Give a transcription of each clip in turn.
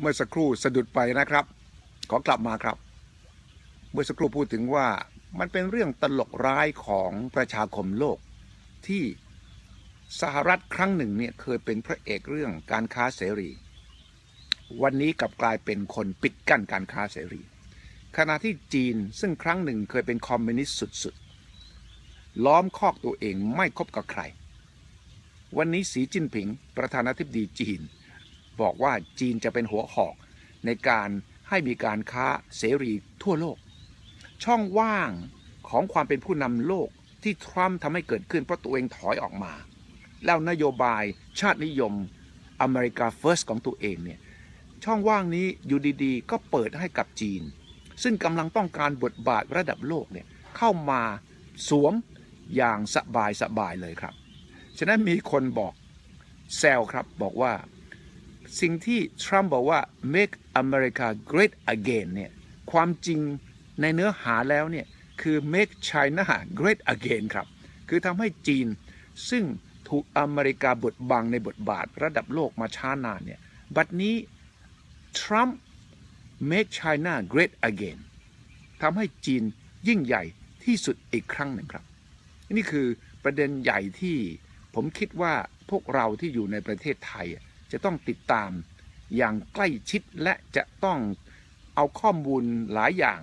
เมื่อสักครู่สะดุดไปนะครับ ขอกลับมาครับ เมื่อสักครู่พูดถึงว่ามันเป็นเรื่องตลกร้ายของประชาคมโลก ที่สหรัฐครั้งหนึ่งเนี่ยเคยเป็นพระเอกเรื่องการค้าเสรี วันนี้กลับกลายเป็นคนปิดกั้นการค้าเสรี ขณะที่จีนซึ่งครั้งหนึ่งเคยเป็นคอมมิวนิสต์สุดๆ ล้อมคอกตัวเองไม่คบกับใคร วันนี้สีจิ้นผิง ประธานาธิบดีจีน บอกว่าจีนจะเป็นหัวหอกในการให้มีการค้าเสรีทั่วโลก ช่องว่างของความเป็นผู้นำโลกที่ทรัมป์ทำให้เกิดขึ้นเพราะตัวเองถอยออกมา แล้วนโยบายชาตินิยมอเมริกาเฟิร์สของตัวเองเนี่ยช่องว่างนี้อยู่ดีๆ ก็เปิดให้กับจีน ซึ่งกำลังต้องการบทบาทระดับโลกเนี่ยเข้ามาสวมอย่างสบายสบายเลยครับ ฉะนั้นมีคนบอกแซวครับบอกว่า สิ่งที่ทรัมป์บอกว่า make America great again เนี่ยความจริงในเนื้อหาแล้วเนี่ยคือ make China great again ครับ คือทำให้จีน ซึ่งถูกอเมริกาบดบังในบทบาทระดับโลกมาช้านานเนี่ยบัดนี้ทรัมป์ make China great again ทำให้จีนยิ่งใหญ่ที่สุดอีกครั้งหนึ่งครับ นี่คือประเด็นใหญ่ที่ผมคิดว่าพวกเราที่อยู่ในประเทศไทย จะต้องติดตามอย่างใกล้ชิดและจะต้องเอาข้อมูลหลายอย่าง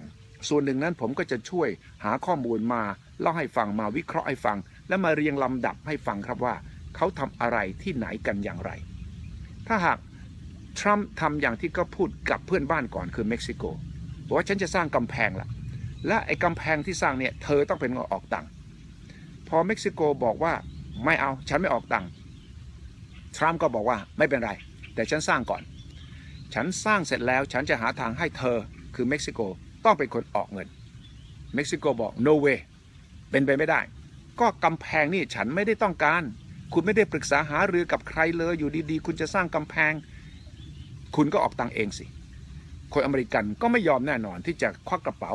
ส่วนหนึ่งนั้นผมก็จะช่วยหาข้อมูลมาเล่าให้ฟังมาวิเคราะห์ให้ฟัง และมาเรียงลำดับให้ฟังครับว่า เขาทำอะไรที่ไหนกันอย่างไร ถ้าหากทรัมป์ทำอย่างที่ก็พูดกับเพื่อนบ้านก่อนคือเม็กซิโกบอกว่าฉันจะสร้างกำแพงละและไอ้กำแพงที่สร้างเนี่ยเธอต้องเป็นคนออกตังค์พอเม็กซิโกบอกว่าไม่เอาฉันไม่ออกตังค์ ทรัมป์ก็บอกว่าไม่เป็นไร แต่ฉันสร้างก่อน ฉันสร้างเสร็จแล้วฉันจะหาทางให้เธอคือเม็กซิโกต้องเป็นคนออกเงิน เม็กซิโกบอก no way เป็นไปไม่ได้ ก็กำแพงนี่ฉันไม่ได้ต้องการ คุณไม่ได้ปรึกษาหารือกับใครเลยอยู่ดีๆ คุณจะสร้างกำแพง คุณก็ออกตังเองสิ คนอเมริกันก็ไม่ยอมแน่นอนที่จะควักกระเป๋า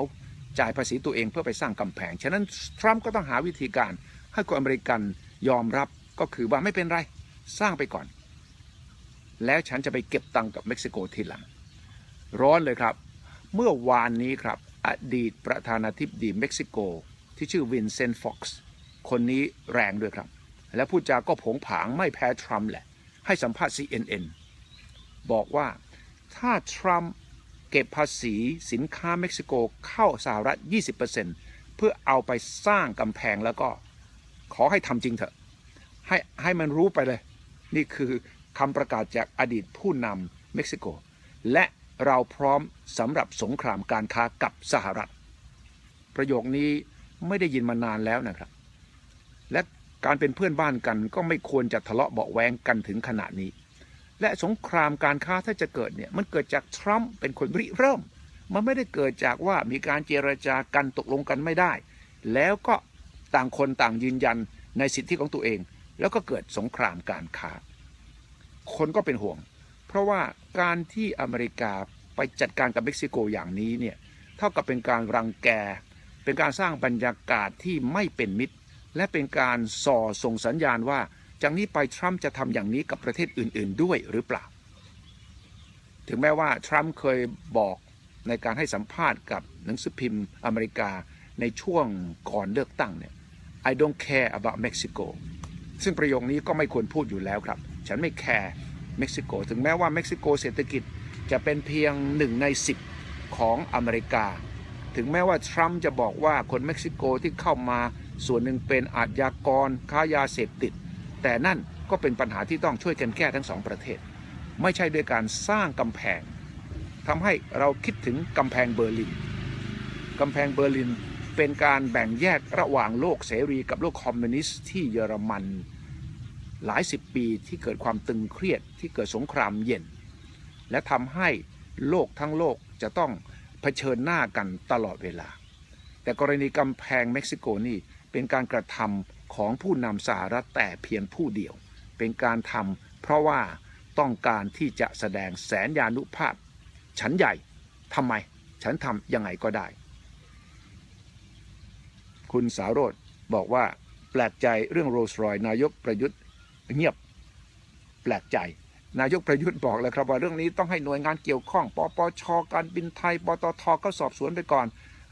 จ่ายภาษีตัวเองเพื่อไปสร้างกำแพง ฉะนั้นทรัมป์ก็ต้องหาวิธีการให้คนอเมริกันยอมรับก็คือว่าไม่เป็นไร สร้างไปก่อน แล้วฉันจะไปเก็บตังค์กับเม็กซิโกทีหลัง ร้อนเลยครับ เมื่อวานนี้ครับ อดีตประธานาธิบดีเม็กซิโก ที่ชื่อวินเซนต์ฟ็อกซ์คนนี้แรงด้วยครับ และพูดจาก็ผงผางไม่แพ้ทรัมป์แหละ ให้สัมภาษณ์ CNN บอกว่าถ้าทรัมป์เก็บภาษีสินค้าเม็กซิโกเข้าสหรัฐ 20%เพื่อเอาไปสร้างกำแพงแล้วก็ขอให้ทำจริงเถอะ ให้ให้มันรู้ไปเลย นี่คือคำประกาศจากอดีตผู้นำเม็กซิโก และเราพร้อมสำหรับสงครามการค้ากับสหรัฐ ประโยคนี้ไม่ได้ยินมานานแล้วนะครับ และการเป็นเพื่อนบ้านกันก็ไม่ควรจะทะเลาะเบาแวงกันถึงขนาดนี้ และสงครามการค้าถ้าจะเกิดเนี่ยมันเกิดจากทรัมป์เป็นคนริเริ่ม มันไม่ได้เกิดจากว่ามีการเจรจากันตกลงกันไม่ได้ แล้วก็ต่างคนต่างยืนยันในสิทธิของตัวเอง แล้วก็เกิดสงครามการค้า คนก็เป็นห่วง เพราะว่าการที่อเมริกาไปจัดการกับเม็กซิโกอย่างนี้เนี่ยเท่ากับเป็นการรังแก เป็นการสร้างบรรยากาศที่ไม่เป็นมิตร และเป็นการส่อส่งสัญญาณว่าจากนี้ไปทรัมป์จะทำอย่างนี้กับประเทศอื่น ๆ ด้วยหรือเปล่า ถึงแม้ว่าทรัมป์เคยบอกในการให้สัมภาษณ์กับหนังสือพิมพ์อเมริกาในช่วงก่อนเลือกตั้งเนี่ย I don't care about Mexico ซึ่งประโยคนี้ก็ไม่ควรพูดอยู่แล้วครับ ฉันไม่แคร์เม็กซิโก ถึงแม้ว่าเม็กซิโกเศรษฐกิจจะเป็นเพียงหนึ่งในสิบของอเมริกา ถึงแม้ว่าทรัมป์จะบอกว่าคนเม็กซิโกที่เข้ามาส่วนหนึ่งเป็นอาชญากรค้ายาเสพติด แต่นั่นก็เป็นปัญหาที่ต้องช่วยกันแก้ทั้งสองประเทศ ไม่ใช่ด้วยการสร้างกำแพงทำให้เราคิดถึงกำแพงเบอร์ลินกำแพงเบอร์ลิน เป็นการแบ่งแยกระหว่างโลกเสรีกับโลกคอมมิวนิสต์ที่เยอรมัน หลายสิบปีที่เกิดความตึงเครียดที่เกิดสงครามเย็น และทำให้โลกทั้งโลกจะต้องเผชิญหน้ากันตลอดเวลา แต่กรณีกำแพงเม็กซิโกนี่เป็นการกระทำของผู้นำสหรัฐแต่เพียงผู้เดียว เป็นการทำเพราะว่าต้องการที่จะแสดงแสนยานุภาพ ฉันใหญ่ทำไม ฉันทำยังไงก็ได้ คุณสาวโรธบอกว่าแปลกใจเรื่องโรลส์รอยนายกประยุทธ์เงียบแปลกใจ นายกประยุทธ์บอกแล้วครับว่าเรื่องนี้ต้องให้หน่วยงานเกี่ยวข้องปปชการบินไทยปตทก็สอบสวนไปก่อน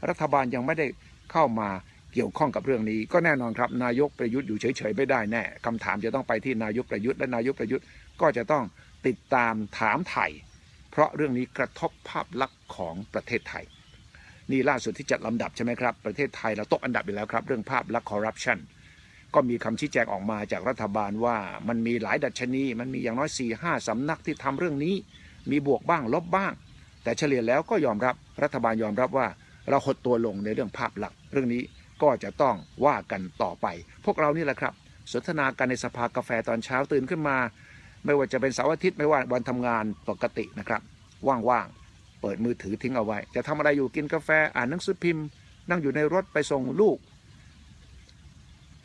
รัฐบาลยังไม่ได้เข้ามาเกี่ยวข้องกับเรื่องนี้ ก็แน่นอนครับ นายกประยุทธ์อยู่เฉยๆไม่ได้แน่คำถามจะต้องไปที่นายกประยุทธ์และนายกประยุทธ์ก็จะต้องติดตามถามไถ่เพราะเรื่องนี้กระทบภาพลักษณ์ของประเทศไทย นี่ล่าสุดที่จัดลำดับใช่ไหมครับ ประเทศไทยเราตกอันดับไปแล้วครับ เรื่องภาพลักษณ์คอร์รัปชันก็มีคำชี้แจงออกมาจากรัฐบาลว่ามันมีหลายดัชนี มันมีอย่างน้อย4ี่ห้าสำนักที่ทำเรื่องนี้ มีบวกบ้างลบบ้าง แต่เฉลี่ยแล้วก็ยอมรับรัฐบาลยอมรับว่า เราหดตัวลงในเรื่องภาพลักษณ์เรื่องนี้ก็จะต้องว่ากันต่อไป พวกเรานี่แหละครับสนทนากันในสภากาแฟตอนเช้าตื่นขึ้นมา ไม่ว่าจะเป็นเสาร์อาทิตย์ไม่ว่าวันทำงานปกตินะครับ ว่างๆ เปิดมือถือทิ้งเอาไว้ จะทำอะไรอยู่กินกาแฟอ่านหนังสือพิมพ์ นั่งอยู่ในรถไปส่งลูก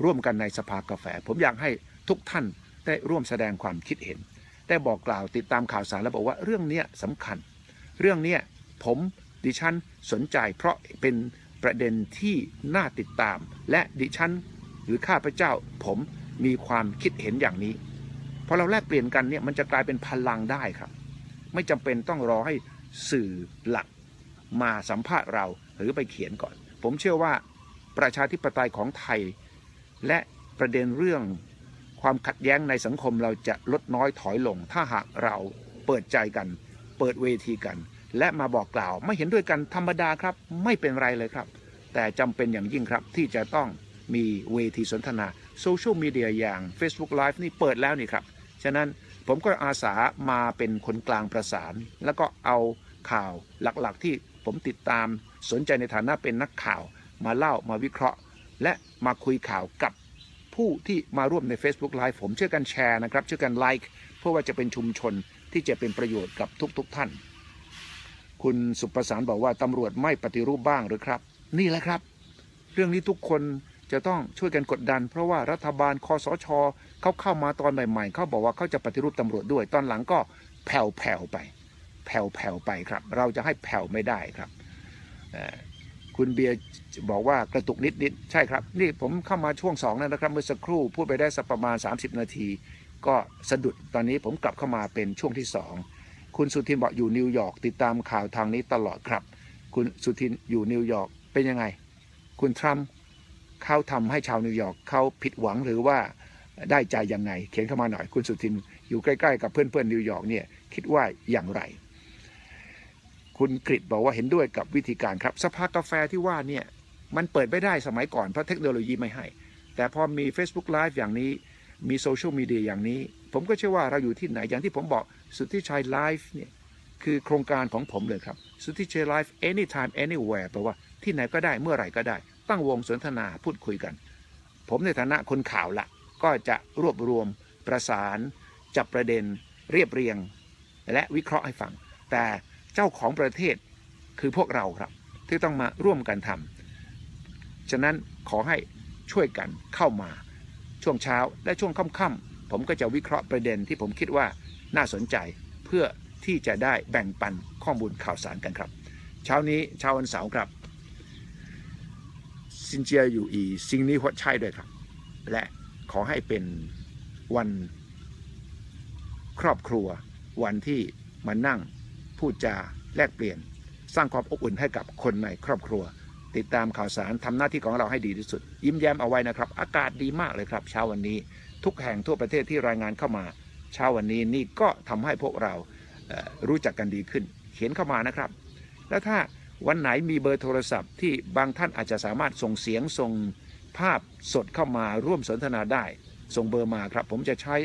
ร่วมกันในสภากาแฟ ผมอยากให้ทุกท่านได้ร่วมแสดงความคิดเห็น ได้บอกกล่าวติดตามข่าวสารแล้วบอกว่าเรื่องนี้สำคัญ เรื่องนี้ผมดิฉันสนใจเพราะเป็นประเด็นที่น่าติดตาม และดิฉันหรือข้าพเจ้าผมมีความคิดเห็นอย่างนี้พอเราแลกเปลี่ยนกันเนี่ยมันจะกลายเป็นพลังได้ครับ ไม่จำเป็นต้องรอให้ สื่อหลักมาสัมภาษณ์เราหรือไปเขียนก่อน ผมเชื่อว่าประชาธิปไตยของไทย และประเด็นเรื่องความขัดแย้งในสังคมเราจะลดน้อยถอยลง ถ้าหากเราเปิดใจกัน เปิดเวทีกัน และมาบอกกล่าวไม่เห็นด้วยกันธรรมดาครับ ไม่เป็นไรเลยครับ แต่จำเป็นอย่างยิ่งครับที่จะต้องมีเวทีสนทนาโซเชียลมีเดียอย่าง Facebook Live นี่เปิดแล้วนี่ครับ ฉะนั้น ผมก็อาสามาเป็นคนกลางประสาน แล้วก็เอาข่าวหลักๆ ที่ผมติดตามสนใจในฐานะเป็นนักข่าว มาเล่ามาวิเคราะห์ และมาคุยข่าวกับผู้ที่มาร่วมใน Facebook Live ผมช่วยกันแชร์นะครับช่วยกันไลค์เพื่อว่าจะเป็นชุมชนที่จะเป็นประโยชน์กับทุกๆทท่าน คุณสุประสานบอกว่าตำรวจไม่ปฏิรูปบ้างหรือครับ นี่แหละครับ เรื่องนี้ทุกคนจะต้องช่วยกันกดดัน เพราะว่ารัฐบาลคอสช เขาเข้ามาตอนใหม่ๆเขาบอกว่าเขาจะปฏิรูปตำรวจด้วย ตอนหลังก็แผ่วๆไป แผ่วๆไปครับ เราจะให้แผ่วไม่ได้ครับคุณเบียร์บอกว่ากระตุกนิดๆใช่ครับ นี่ผมเข้ามาช่วงสองแล้วนะครับ เมื่อสักครู่พูดไปได้สักประมาณ 30 นาที ก็สะดุดตอนนี้ผมกลับเข้ามาเป็นช่วงที่สองคุณสุทินบอกอยู่นิวยอร์กติดตามข่าวทางนี้ตลอดครับ คุณสุทินอยู่นิวยอร์กเป็นยังไง คุณทรัมป์เขาทำให้ชาวนิวยอร์กเขาผิดหวังหรือว่า ได้ใจยังไง เขียนเข้ามาหน่อยคุณสุทินอยู่ใกล้ๆกับเพื่อนๆนิวยอร์กเนี่ยคิดว่าอย่างไร คุณกริดบอกว่าเห็นด้วยกับวิธีการครับ สภากาแฟที่ว่าเนี่ยมันเปิดไม่ได้สมัยก่อนเพราะเทคโนโลยีไม่ให้ แต่พอมี Facebook Live อย่างนี้มีโซเชียลมีเดียอย่างนี้ ผมก็เชื่อว่าเราอยู่ที่ไหนอย่างที่ผมบอกสุทธิชัยไลฟ์เนี่ยคือโครงการของผมเลยครับ สุทธิชัยไลฟ์ anytime anywhere แปลว่าที่ไหนก็ได้เมื่อไหร่ก็ได้ ตั้งวงสนทนาพูดคุยกัน ผมในฐานะคนข่าวละ ก็จะรวบรวมประสาน จับประเด็นเรียบเรียง และวิเคราะห์ให้ฟัง แต่เจ้าของประเทศคือพวกเราครับ ที่ต้องมาร่วมกันทำฉะนั้นขอให้ช่วยกันเข้ามา ช่วงเช้าและช่วงค่ำๆผมก็จะวิเคราะห์ประเด็นที่ผมคิดว่าน่าสนใจเพื่อที่จะได้แบ่งปันข้อมูลข่าวสารกันครับ เช้านี้เช้าวันเสาร์ครับซินเจียอยู่อีสิ่งนี้หัวใช่ด้วยครับ และ ขอให้เป็นวันครอบครัว วันที่มานั่งพูดจาแลกเปลี่ยน สร้างความอบอุ่นให้กับคนในครอบครัว ติดตามข่าวสารทำหน้าที่ของเราให้ดีที่สุด ยิ้มแย้มเอาไว้นะครับ อากาศดีมากเลยครับ เช้าวันนี้ทุกแห่งทั่วประเทศที่รายงานเข้ามา เช้าวันนี้นี่ก็ทำให้พวกเรารู้จักกันดีขึ้น เขียนเข้ามานะครับ แล้วถ้าวันไหนมีเบอร์โทรศัพท์ที่บางท่านอาจจะสามารถส่งเสียงส่ง ภาพสดเข้ามาร่วมสนทนาได้ ส่งเบอร์มาครับ ผมจะใช้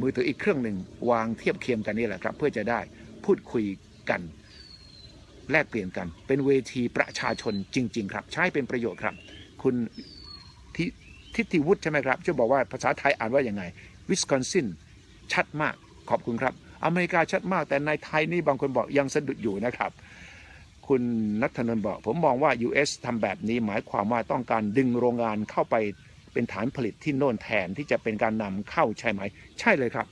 มือถืออีกเครื่องหนึ่ง วางเทียบเคียงกันนี่แหละครับ เพื่อจะได้พูดคุยกัน แลกเปลี่ยนกัน เป็นเวทีประชาชนจริง ๆ ครับ ใช้เป็นประโยชน์ครับ คุณทิทิติวุฒิใช่ไหมครับช่วยบอกว่าภาษาไทยอ่านว่าอย่างไงวิสคอนซินชัดมากขอบคุณครับ อเมริกาชัดมากแต่ในไทยนี่บางคนบอกยังสะดุดอยู่นะครับ คุณนัทนนท์บอก ผมมองว่า US ทำแบบนี้หมายความว่าต้องการดึงโรงงานเข้าไปเป็นฐานผลิตที่โน่นแทนที่จะเป็นการนำเข้าใช่ไหม ใช่เลยครับ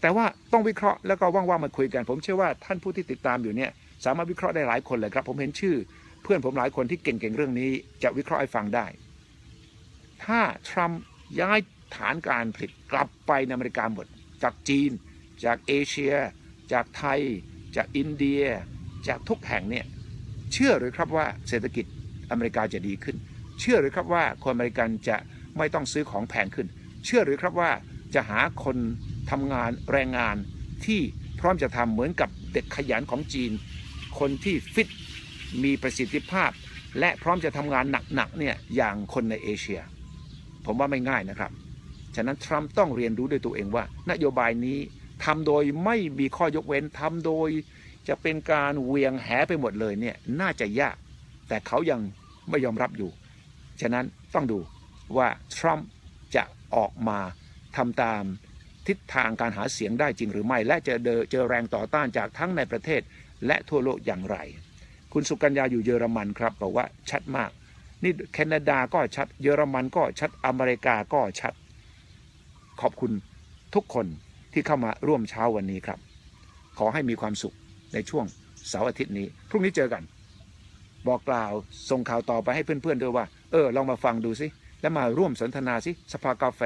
แต่ว่าต้องวิเคราะห์แล้วก็ว่างๆมาคุยกัน ผมเชื่อว่าท่านผู้ที่ติดตามอยู่เนี่ยสามารถวิเคราะห์ได้หลายคนเลยครับ ผมเห็นชื่อ เพื่อนผมหลายคนที่เก่งๆเรื่องนี้จะวิเคราะห์ให้ฟังได้ ถ้าทรัมป์ย้ายฐานการผลิตกลับไปในอเมริกาหมด จากจีน จากเอเชีย จากไทย จากอินเดีย จากทุกแห่งเนี่ย เชื่อหรือครับว่าเศรษฐกิจอเมริกาจะดีขึ้น เชื่อหรือครับว่าคนอเมริกันจะไม่ต้องซื้อของแพงขึ้น เชื่อหรือครับว่าจะหาคนทำงานแรงงานที่พร้อมจะทำเหมือนกับเด็กขยันของจีน คนที่ฟิตมีประสิทธิภาพ และพร้อมจะทำงานหนักๆเนี่ยอย่างคนในเอเชีย ผมว่าไม่ง่ายนะครับ ฉะนั้นทรัมป์ต้องเรียนรู้ด้วยตัวเองว่า นโยบายนี้ทำโดยไม่มีข้อยกเว้นทำโดย จะเป็นการเวียงแหไปหมดเลยเนี่ยน่าจะยาก แต่เขายังไม่ยอมรับอยู่ ฉะนั้นต้องดูว่าทรัมป์จะออกมาทำตามทิศทางการหาเสียงได้จริงหรือไม่ และจะเจอแรงต่อต้านจากทั้งในประเทศและทั่วโลกอย่างไร คุณสุกัญญาอยู่เยอรมันครับบอกว่าชัดมาก นี่แคนาดาก็ชัด เยอรมันก็ชัดอเมริกาก็ชัด ขอบคุณทุกคนที่เข้ามาร่วมเช้าวันนี้ครับ ขอให้มีความสุข ในช่วงเสาร์อาทิตย์นี้ พรุ่งนี้เจอกัน บอกกล่าวส่งข่าวต่อไปให้เพื่อนๆด้วยว่า เออ ลองมาฟังดูสิ แล้วมาร่วมสนทนาสิสภากาแฟ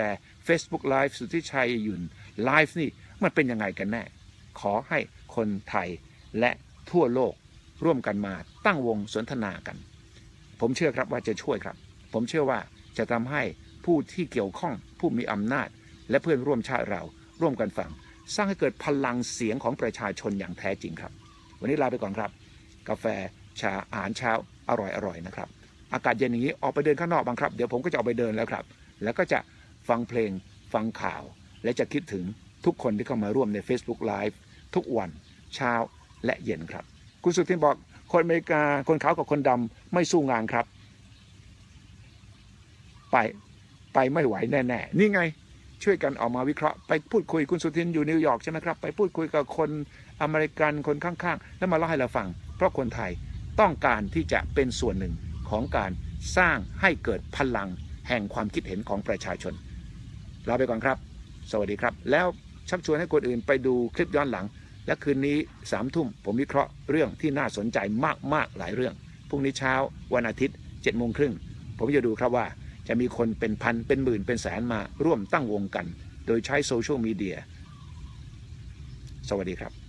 Facebook Live สุทธิชัยหยุ่นไลฟ์นี่มันเป็นยังไงกันแน่ ขอให้คนไทยและทั่วโลกร่วมกันมาตั้งวงสนทนากัน ผมเชื่อครับว่าจะช่วยครับ ผมเชื่อว่าจะทำให้ผู้ที่เกี่ยวข้องผู้มีอำนาจ และเพื่อนร่วมชาติเราร่วมกันฟัง สร้างให้เกิดพลังเสียงของประชาชนอย่างแท้จริงครับ วันนี้ลาไปก่อนครับ กาแฟชาอาหารเช้าอร่อยๆนะครับ อากาศเย็นอย่างนี้ออกไปเดินข้างนอกบ้างครับ เดี๋ยวผมก็จะออกไปเดินแล้วครับ แล้วก็จะฟังเพลงฟังข่าว และจะคิดถึงทุกคนที่เข้ามาร่วมใน Facebook Live ทุกวันเช้าและเย็นครับ คุณสุทินบอกคนอเมริกาคนขาวกับคนดำไม่สู้งานครับ ไปไปไม่ไหวแน่ ๆ นี่ไง ช่วยกันออกมาวิเคราะห์ไปพูดคุยคุณสุทินอยู่นิวยอร์กใช่ไหมครับ ไปพูดคุยกับคนอเมริกันคนข้างๆ แล้วมาเล่าให้เราฟัง เพราะคนไทยต้องการที่จะเป็นส่วนหนึ่งของการสร้างให้เกิดพลังแห่งความคิดเห็นของประชาชนลาไปก่อนครับ สวัสดีครับ แล้วชักชวนให้คนอื่นไปดูคลิปย้อนหลัง และคืนนี้สามทุ่มผมวิเคราะห์เรื่องที่น่าสนใจมากๆหลายเรื่องพรุ่งนี้เช้าวันอาทิตย์7จ็ดโมงครึ่งผมจะดูครับว่า จะมีคนเป็นพันเป็นหมื่นเป็นแสนมาร่วมตั้งวงกัน โดยใช้โซเชียลมีเดีย สวัสดีครับ